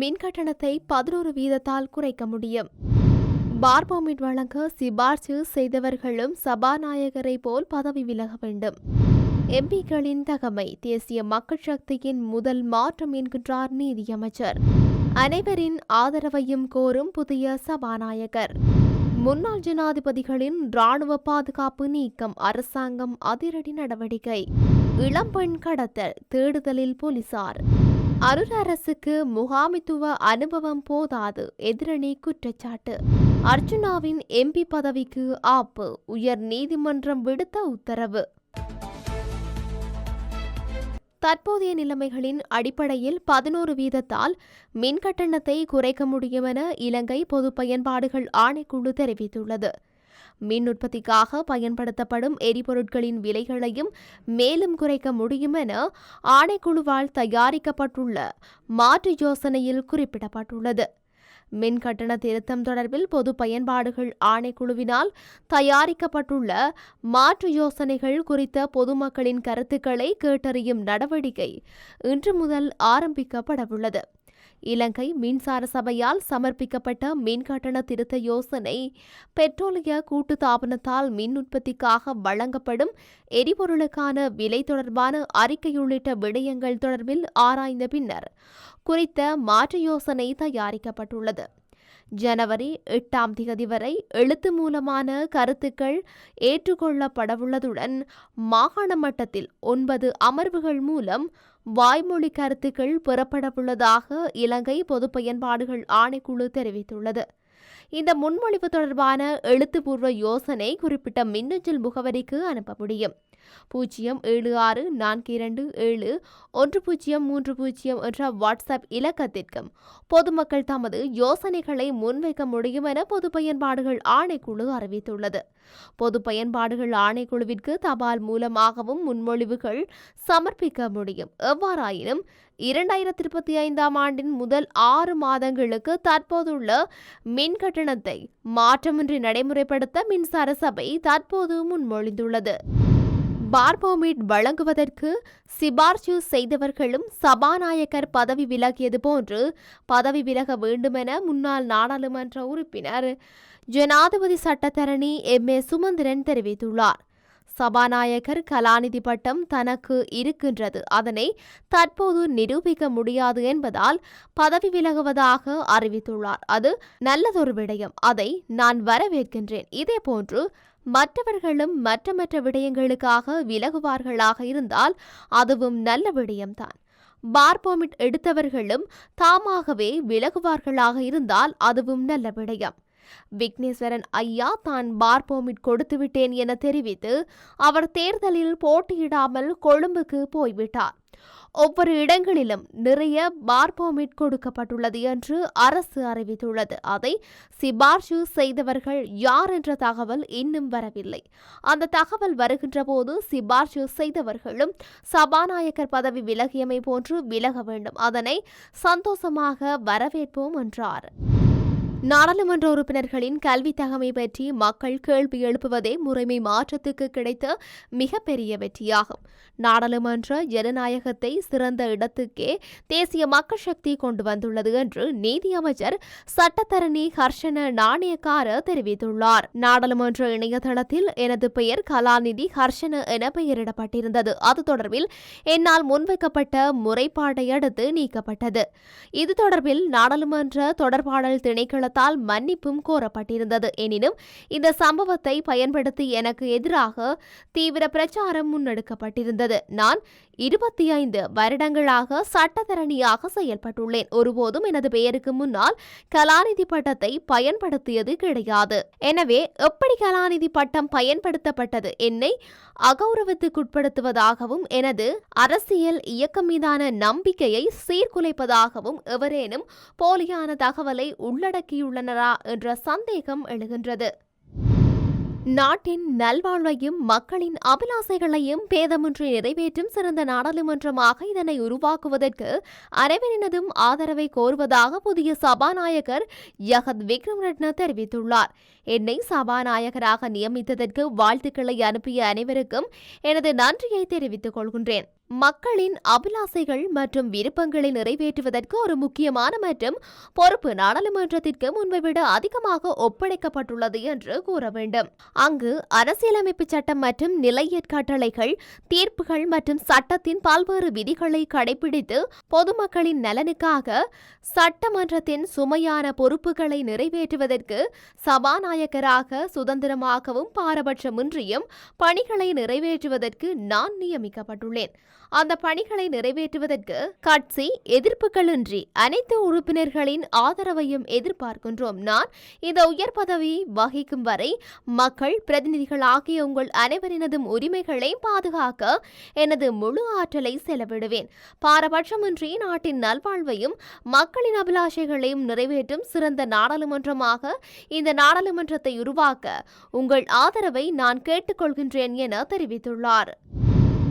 மின் கட்டணத்தை பதினோரு வீதத்தால் குறைக்க முடியும். பார்போமிட் வழங்க சிபார்சு செய்தவர்களும் சபாநாயகரை போல் பதவி விலக வேண்டும். எம்பிக்களின் தகமை தேசிய மக்கள் சக்தியின் முதல் மாற்றம் என்கின்றார் நீதியமைச்சர். அனைவரின் ஆதரவையும் கோரும் புதிய சபாநாயகர். முன்னாள் ஜனாதிபதிகளின் ராணுவ பாதுகாப்பு நீக்கம் அரசாங்கம் அதிரடி நடவடிக்கை. இளம்பெண் கடத்தல் தேடுதலில் போலீசார். அருள் அரசுக்கு முகாமித்துவ அனுபவம் போதாது எதிரணி குற்றச்சாட்டு. அர்ஜுனாவின் எம்பி பதவிக்கு ஆப்பு உயர் நீதிமன்றம் விடுத்த உத்தரவு. தற்போதைய நிலைமைகளின் அடிப்படையில் பதினோரு வீதத்தால் மின் கட்டணத்தை குறைக்க முடியும் என இலங்கை பொது பயன்பாடுகள் ஆணைக்குழு தெரிவித்துள்ளது. மின் உற்பத்திக்காக பயன்படுத்தப்படும் எரிபொருட்களின் விலைகளையும் மேலும் குறைக்க முடியும் என ஆணைக்குழுவால் தயாரிக்கப்பட்டுள்ள மாற்று யோசனையில் குறிப்பிடப்பட்டுள்ளது. மின் கட்டண திருத்தம் தொடர்பில் பொது பயன்பாடுகள் ஆணைக்குழுவினால் தயாரிக்கப்பட்டுள்ள மாற்று யோசனைகள் குறித்த பொதுமக்களின் கருத்துக்களை கேட்டறியும் நடவடிக்கை இன்று முதல் ஆரம்பிக்கப்படவுள்ளது. இலங்கை மின்சார சபையால் சமர்ப்பிக்கப்பட்ட மின் கட்டண திருத்த யோசனை பெட்ரோலிய கூட்டு தாபனத்தால் மின் உற்பத்திக்காக வழங்கப்படும் எரிபொருளுக்கான விலை தொடர்பான அறிக்கை உள்ளிட்ட விடயங்கள் தொடர்பில் ஆராய்ந்த பின்னர் குறித்த மாற்று யோசனை தயாரிக்கப்பட்டுள்ளது. ஜனவரி எட்டாம் திகதி வரை எழுத்து மூலமான கருத்துக்கள் ஏற்றுக்கொள்ளப்படவுள்ளதுடன் மாகாண மட்டத்தில் ஒன்பது அமர்வுகள் மூலம் வாய்மொழி கருத்துக்கள் பெறப்படவுள்ளதாக இலங்கை பொது பயன்பாடுகள் ஆணைக்குழு தெரிவித்துள்ளது. இந்த முன்மொழிவு தொடர்பான எழுத்துப்பூர்வ யோசனை குறிப்பிட்ட மின்னஞ்சல் முகவரிக்கு அனுப்ப முடியும். பூஜ்ஜியம் ஏழு ஆறு நான்கு இரண்டு ஏழு ஒன்று பூஜ்ஜியம் மூன்று பூஜ்ஜியம் என்ற வாட்ஸ்அப் இலக்கத்திற்கும் பொதுமக்கள் தமது யோசனைகளை முன்வைக்க முடியும் என பொது பயன்பாடுகள் ஆணைக்குழு அறிவித்துள்ளது. பொது பயன்பாடுகள் ஆணைக்குழுவிற்கு தபால் மூலமாகவும் முன்மொழிவுகள் சமர்ப்பிக்க முடியும். எவ்வாறாயினும் இரண்டாயிரத்தி இருபத்தி ஐந்தாம் ஆண்டின் முதல் ஆறு மாதங்களுக்கு தற்போதுள்ள மின் கட்டணத்தை மாற்றமின்றி நடைமுறைப்படுத்த மின்சார சபை தற்போது முன்மொழிந்துள்ளது. பார்போமிட் வழங்குவதற்கு சிபார்சு செய்தவர்களும் சபாநாயகர் பதவி விலகியது போன்று பதவி விலக வேண்டுமென முன்னாள் நாடாளுமன்ற உறுப்பினர் ஜனாதிபதி சட்டத்தரணி எம். ஏ. சுமந்திரன் தெரிவித்துள்ளார். சபாநாயகர் கலாநிதி பட்டம் தனக்கு இருக்கின்றது. அதனை தற்போது நிரூபிக்க முடியாது என்பதால் பதவி விலகுவதாக அறிவித்துள்ளார். அது நல்லதொரு விடயம். அதை நான் வரவேற்கின்றேன். இதேபோன்று மற்றவர்களும் மற்ற மற்ற விடயங்களுக்காக விலகுவார்களாக இருந்தால் அதுவும் நல்ல விடயம்தான். பார்போமிட் எடுத்தவர்களும் தாமாகவே விலகுவார்களாக இருந்தால் அதுவும் நல்ல விடயம். விக்னேஸ்வரன் ஐயா தான் பார் பெர்மிட் கொடுத்து விட்டேன் என தெரிவித்து அவர் தேர்தலில் போட்டியிடாமல் கொழும்புக்கு போய்விட்டார். ஒவ்வொரு இடங்களிலும் நிறைய பார் பெர்மிட் கொடுக்கப்பட்டுள்ளது என்று அரசு அறிவித்துள்ளது. அதை சிபார்சு செய்தவர்கள் யார் என்ற தகவல் இன்னும் வரவில்லை. அந்த தகவல் வருகின்ற போது சிபார்சு செய்தவர்களும் சபாநாயகர் பதவி விலகியமை போன்று விலக வேண்டும். அதனை சந்தோஷமாக வரவேற்போம் என்றார். நாடாளுமன்ற உறுப்பினர்களின் கல்வி தகமை பற்றி மக்கள் கேள்வி எழுப்புவதே முறைமை மாற்றத்துக்கு கிடைத்த மிகப்பெரிய வெற்றியாகும். நாடாளுமன்ற ஜனநாயகத்தை சிறந்த இடத்துக்கே தேசிய மக்கள் சக்தி கொண்டு வந்துள்ளது என்று நீதி அமைச்சர் சட்டத்தரணி ஹர்ஷன நாணயக்கார தெரிவித்துள்ளார். நாடாளுமன்ற இணையதளத்தில் எனது பெயர் கலாநிதி ஹர்ஷன என பெயரிடப்பட்டிருந்தது. அது தொடர்பில் என்னால் முன்வைக்கப்பட்ட முறைப்பாட்டை அடுத்து நீக்கப்பட்டது. இது தொடர்பில் நாடாளுமன்ற தொடர்பாடல் திணைக்கள திணைக்களத்தால் மன்னிப்பும் கோரப்பட்டிருந்தது. எனினும் இந்த சம்பவத்தை பயன்படுத்தி எனக்கு எதிராக தீவிர பிரச்சாரம் முன்னெடுக்கப்பட்டிருந்தது. நான் இருபத்தி ஐந்து வருடங்களாக சட்டத்தரணியாக செயல்பட்டுள்ளேன். ஒருபோதும் எனது பெயருக்கு முன்னால் கலாநிதி பட்டத்தை பயன்படுத்தியது கிடையாது. எனவே எப்படி கலாநிதி பட்டம் பயன்படுத்தப்பட்டது? என்னை அகௌரவத்துக்குட்படுத்துவதாகவும் எனது அரசியல் இயக்கம் மீதான நம்பிக்கையை சீர்குலைப்பதாகவும் எவரேனும் போலியான தகவலை உள்ளடக்கியுள்ளனரா என்ற சந்தேகம் எழுகின்றது. நாட்டின் நல்வாழ்வையும் மக்களின் அபிலாசைகளையும் பேதமின்றி நிறைவேற்றும் சிறந்த நாடாளுமன்றமாக இதனை உருவாக்குவதற்கு அனைவரினதும் ஆதரவை கோருவதாக புதிய சபாநாயகர் யகத் விக்ரம் ரட்ன தெரிவித்துள்ளார். என்னை சபாநாயகராக நியமித்ததற்கு வாழ்த்துக்களை அனுப்பிய அனைவருக்கும் எனது நன்றியை தெரிவித்துக் கொள்கின்றேன். மக்களின் அபிலாசைகள் மற்றும் விருப்பங்களை நிறைவேற்றுவதற்கு ஒரு முக்கியமான மற்றும் பொறுப்பு நாடாளுமன்றத்திற்கு முன்பை விட அதிகமாக ஒப்படைக்கப்பட்டுள்ளது என்று கூற வேண்டும். அங்கு அரசியலமைப்பு சட்டம் மற்றும் நிலையற் கட்டளைகள் தீர்ப்புகள் மற்றும் சட்டத்தின் பல்வேறு விதிகளை கடைபிடித்து பொதுமக்களின் நலனுக்காக சட்டமன்றத்தின் சுமையான பொறுப்புகளை நிறைவேற்றுவதற்கு சபாநாயகராக சுதந்திரமாகவும் பாரபட்சமின்றியும் பணிகளை நிறைவேற்றுவதற்கு நான் நியமிக்கப்பட்டுள்ளேன். அந்த பணிகளை நிறைவேற்றுவதற்கு கட்சி எதிர்ப்புகளின்றி அனைத்து உறுப்பினர்களின் ஆதரவையும் எதிர்பார்க்கின்றோம். நான் இந்த உயர் பதவி வகிக்கும் வரை மக்கள் பிரதிநிதிகள் ஆகிய உங்கள் அனைவரினதும் உரிமைகளை பாதுகாக்க எனது முழு ஆற்றலை செலவிடுவேன். பாரபட்சமின்றி நாட்டின் நல்வாழ்வையும் மக்களின் அபிலாஷைகளையும் நிறைவேற்றும் சிறந்த நாடாளுமன்றமாக இந்த நாடாளுமன்றத்தை உருவாக்க உங்கள் ஆதரவை நான் கேட்டுக்கொள்கின்றேன் என தெரிவித்துள்ளார்.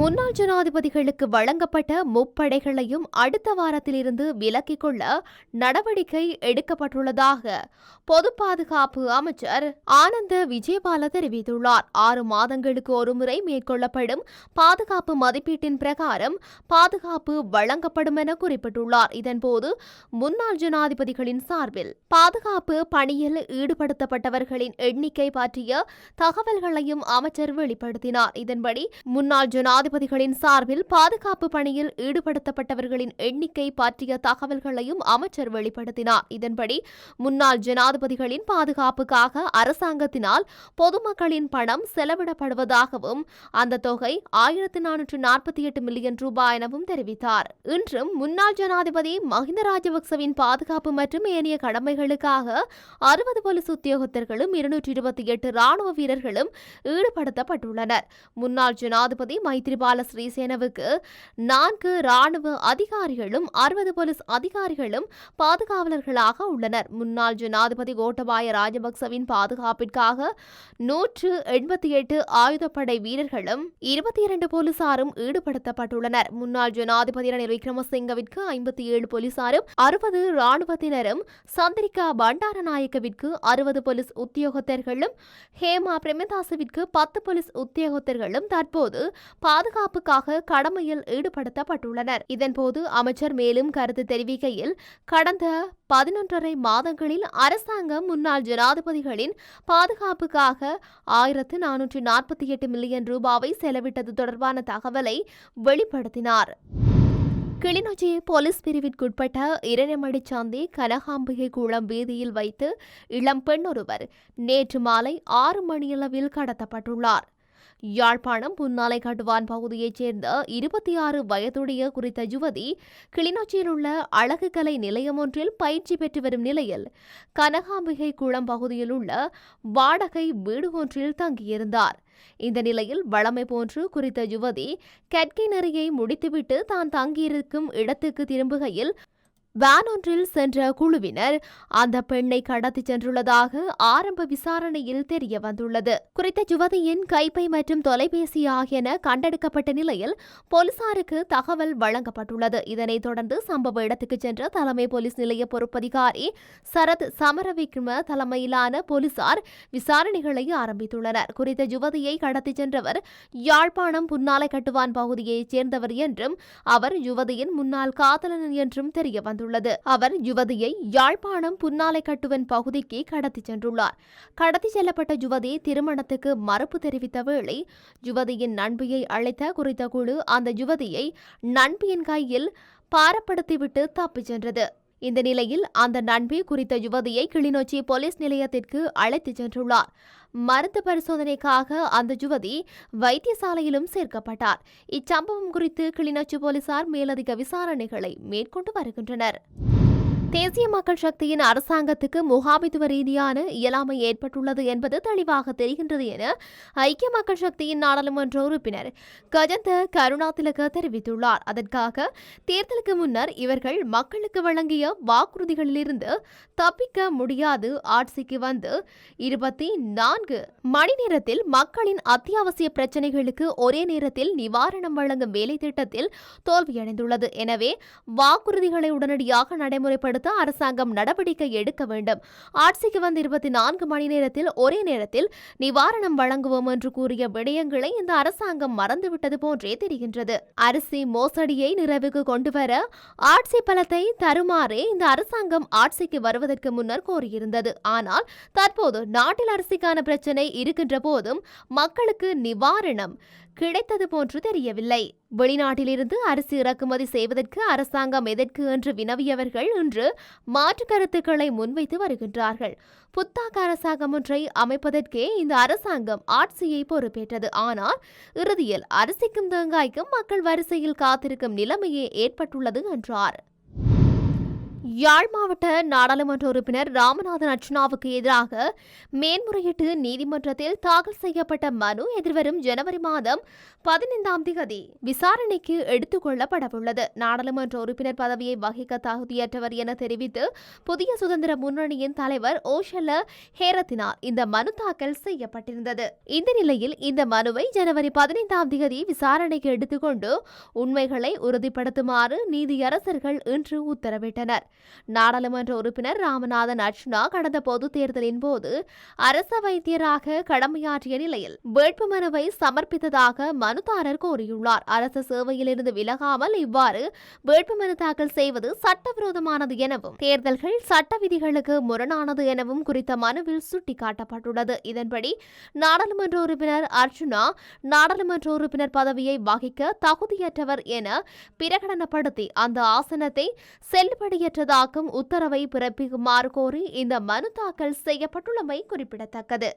முன்னாள் ஜனாதிபதிகளுக்கு வழங்கப்பட்ட முப்படைகளையும் அடுத்த வாரத்திலிருந்து விலக்கிக் கொள்ள நடவடிக்கை எடுக்கப்பட்டுள்ளதாக பொது பாதுகாப்பு அமைச்சர் ஆனந்த விஜயபால தெரிவித்துள்ளார். ஆறு மாதங்களுக்கு ஒருமுறை மேற்கொள்ளப்படும் பாதுகாப்பு மதிப்பீட்டின் பிரகாரம் பாதுகாப்பு வழங்கப்படும் என குறிப்பிட்டுள்ளார். இதன்போது முன்னாள் ஜனாதிபதிகளின் சார்பில் பாதுகாப்பு பணியில் ஈடுபடுத்தப்பட்டவர்களின் எண்ணிக்கை பற்றிய தகவல்களையும் அமைச்சர் வெளிப்படுத்தினார். இதன்படி முன்னாள் ஜனாதிபதி ஜனாதிபதிகளின் சார்பில் பாதுகாப்பு பணியில் ஈடுபடுத்தப்பட்டவர்களின் எண்ணிக்கை பற்றிய தகவல்களையும் அமைச்சர் வெளிப்படுத்தினார். இதன்படி முன்னாள் ஜனாதிபதிகளின் பாதுகாப்புக்காக அரசாங்கத்தினால் பொதுமக்களின் பணம் செலவிடப்படுவதாகவும் அந்த தொகை ஆயிரத்தி நானூற்று நாற்பத்தி எட்டு மில்லியன் ரூபாய் எனவும் தெரிவித்தார். இன்றும் முன்னாள் ஜனாதிபதி மஹிந்த ராஜபக்சவின் பாதுகாப்பு மற்றும் ஏனைய கடமைகளுக்காக அறுபது போலீஸ் உத்தியோகத்தர்களும் இருநூற்றி இருபத்தி எட்டு ராணுவ வீரர்களும் ஈடுபடுத்தப்பட்டுள்ளனர். முன்னாள் ஜனாதிபதி மைத்ரிபால ஸ்ரீசேனவுக்கு நான்கு ராணுவ அதிகாரிகளும் அறுபது போலீஸ் அதிகாரிகளும் பாதுகாவலர்களாக உள்ளனர். முன்னாள் ஜனாதிபதி கோட்டபாய ராஜபக்சவின் பாதுகாப்பிற்காக நூற்று எண்பத்தி எட்டு ஆயுதப்படை வீரர்களும் இருபத்தி இரண்டு போலீசாரும் ஈடுபடுத்தப்பட்டுள்ளனர். முன்னாள் ஜனாதிபதி ரணில் விக்ரமசிங்கவிற்கு ஐம்பத்தி ஏழு போலீசாரும் அறுபது ராணுவத்தினரும் சந்திரிகா பண்டாரநாயக்கவிற்கு அறுபது போலீஸ் உத்தியோகத்தர்களும் ஹேமா பிரேமதாசவிற்கு பத்து போலீஸ் உத்தியோகத்தர்களும் தற்போது பாதுகாப்புக்காக கடமையில் ஈடுபடுத்தப்பட்டுள்ளனர். இதன்போது அமைச்சர் மேலும் கருத்து தெரிவிக்கையில் கடந்த பதினொன்றரை மாதங்களில் அரசாங்கம் முன்னாள் ஜனாதிபதிகளின் பாதுகாப்புக்காக ஆயிரத்து நானூற்று நாற்பத்தி எட்டு மில்லியன் ரூபாவை செலவிட்டது தொடர்பான தகவலை வெளிப்படுத்தினார். கிளிநொச்சி போலீஸ் பிரிவிற்குட்பட்ட இரணிமடிச்சாந்தி கனகாம்பிகை குளம் வீதியில் வைத்து இளம் பெண் ஒருவர் நேற்று மாலை ஆறு மணியளவில் கடத்தப்பட்டுள்ளார். யாழ்ப்பாணம் புன்னாலை கட்டுவான் பகுதியைச் சேர்ந்த இருபத்தி ஆறு வயதுடைய குறித்த யுவதி கிளிநொச்சியில் உள்ள அழகு கலை நிலையம் ஒன்றில் பயிற்சி பெற்று வரும் நிலையில் கனகாம்பிகை குளம் பகுதியில் உள்ள வாடகை வீடு ஒன்றில் தங்கியிருந்தார். இந்த நிலையில் வளமை போன்று குறித்த யுவதி கெட்கை நெறியை முடித்துவிட்டு தான் தங்கியிருக்கும் இடத்துக்கு திரும்புகையில் வேன் ஒன்றில் சென்ற குழுவினர் அந்த பெண்ணை கடத்தி சென்றுள்ளதாக ஆரம்ப விசாரணையில் தெரிய வந்துள்ளது. குறித்த யுவதியின் கைப்பை மற்றும் தொலைபேசி ஆகியன கண்டெடுக்கப்பட்ட நிலையில் போலீசாருக்கு தகவல் வழங்கப்பட்டுள்ளது. இதனைத் தொடர்ந்து சம்பவ இடத்துக்கு சென்ற தலைமை போலீஸ் நிலைய பொறுப்பதிகாரி சரத் சமரவிக்ரம தலைமையிலான போலீசார் விசாரணைகளை ஆரம்பித்துள்ளனர். குறித்த யுவதியை கடத்தி சென்றவர் யாழ்ப்பாணம் புன்னாலை கட்டுவான் பகுதியைச் சேர்ந்தவர் என்றும் அவர் யுவதியின் முன்னாள் காதலன் என்றும் தெரிய வந்துள்ளது அவர் யுவதியை யாழ்ப்பாணம் புன்னாலை கட்டுவன் பகுதிக்கு கடத்தி சென்றுள்ளார். கடத்தி செல்லப்பட்ட யுவதி திருமணத்துக்கு மறுப்பு தெரிவித்த வேளை யுவதியின் நண்பியை அழைத்த குறித்த குழு அந்த யுவதியை நண்பியின் கையில் பாரப்படுத்திவிட்டு தப்பிச் சென்றது. இந்த நிலையில் அந்த நண்பி குறித்த யுவதியை கிளிநொச்சி போலீஸ் நிலையத்திற்கு அழைத்துச் சென்றுள்ளார். மருத்துவ பரிசோதனைக்காக அந்த யுவதி வைத்தியசாலையிலும் சேர்க்கப்பட்டார். இச்சம்பவம் குறித்து கிளிநொச்சி போலீசார் மேலதிக விசாரணைகளை மேற்கொண்டு வருகின்றனர். தேசிய மக்கள் சக்தியின் அரசாங்கத்துக்கு முகாமித்துவ ரீதியான இயலாமை ஏற்பட்டுள்ளது என்பது தெளிவாக தெரிகின்றது என ஐக்கிய மக்கள் சக்தியின் நாடாளுமன்ற உறுப்பினர் கஜந்த கருணாதிலக தெரிவித்துள்ளார். அதற்காக தேர்தலுக்கு முன்னர் இவர்கள் மக்களுக்கு வழங்கிய வாக்குறுதிகளிலிருந்து தப்பிக்க முடியாது. ஆட்சிக்கு வந்து இருபத்தி நான்கு மணி நேரத்தில் மக்களின் அத்தியாவசிய பிரச்சினைகளுக்கு ஒரே நேரத்தில் நிவாரணம் வழங்கும் வேலை திட்டத்தில் தோல்வியடைந்துள்ளது. எனவே வாக்குறுதிகளை உடனடியாக நடைமுறைப்படுத்த செயற்படுத்த அரசாங்கம் நடவடிக்கை எடுக்க வேண்டும். ஆட்சிக்கு வந்த இருபத்தி நான்கு மணி நேரத்தில் ஒரே நேரத்தில் நிவாரணம் வழங்குவோம் என்று கூறிய விடயங்களை இந்த அரசாங்கம் மறந்துவிட்டது போன்றே தெரிகின்றது. அரிசி மோசடியை நிறைவுக்கு கொண்டுவர ஆட்சி பலத்தை தருமாறே இந்த அரசாங்கம் ஆட்சிக்கு வருவதற்கு முன்னர் கோரியிருந்தது. ஆனால் தற்போது நாட்டில் அரிசிக்கான பிரச்சனை இருக்கின்ற போதும் மக்களுக்கு நிவாரணம் கிடைத்தது போன்று தெரியவில்லை. வெளிநாட்டிலிருந்து அரிசி இறக்குமதி செய்வதற்கு அரசாங்கம் எதற்கு என்று வினவியவர்கள் இன்று மாற்று கருத்துக்களை முன்வைத்து வருகின்றார்கள். புத்தாக்க அரசாங்கம் ஒன்றை அமைப்பதற்கே இந்த அரசாங்கம் ஆட்சியை பொறுப்பேற்றது. ஆனால் இறுதியில் அரிசிக்கும் தேங்காய்க்கும் மக்கள் வரிசையில் காத்திருக்கும் நிலைமையே ஏற்பட்டுள்ளது என்றார். யாழ் மாவட்ட நாடாளுமன்ற உறுப்பினர் ராமநாதன் அர்ச்சுனாவுக்கு எதிராக மேன்முறையீட்டு நீதிமன்றத்தில் தாக்கல் செய்யப்பட்ட மனு எதிர்வரும் ஜனவரி மாதம் பதினைந்தாம் தேதி விசாரணைக்கு எடுத்துக் கொள்ளப்படவுள்ளது. நாடாளுமன்ற உறுப்பினர் பதவியை வகிக்க தகுதியற்றவர் என தெரிவித்து புதிய சுதந்திர முன்னணியின் தலைவர் ஓஷல ஹேரத்தினால் இந்த மனு தாக்கல் செய்யப்பட்டிருந்தது. இந்த நிலையில் இந்த மனுவை ஜனவரி பதினைந்தாம் தேதி விசாரணைக்கு எடுத்துக்கொண்டு உண்மைகளை உறுதிப்படுத்துமாறு நீதியரசர்கள் இன்று உத்தரவிட்டனர். நாடாளுமன்ற உறுப்பினர் ராமநாதன் அர்ச்சுனா கடந்த பொதுத் தேர்தலின் போது அரச வைத்தியராக கடமையாற்றிய நிலையில் வேட்புமனுவை சமர்ப்பித்ததாக மனுதாரர் கோரியுள்ளார் அரசு சேவையிலிருந்து விலகாமல் இவ்வாறு வேட்புமனு தாக்கல் செய்வது சட்டவிரோதமானது எனவும் தேர்தல்கள் சட்ட விதிகளுக்கு முரணானது எனவும் குறித்த மனுவில் சுட்டிக்காட்டப்பட்டுள்ளது. இதன்படி நாடாளுமன்ற உறுப்பினர் அர்ச்சுனா நாடாளுமன்ற உறுப்பினர் பதவியை வகிக்க தகுதியற்றவர் என பிரகடனப்படுத்தி அந்த ஆசனத்தை செல்லுபடியற்றதாக்கும் உத்தரவை பிறப்பிக்குமாறு கோரி இந்த மனு தாக்கல் செய்யப்பட்டுள்ளமை குறிப்பிடத்தக்கது.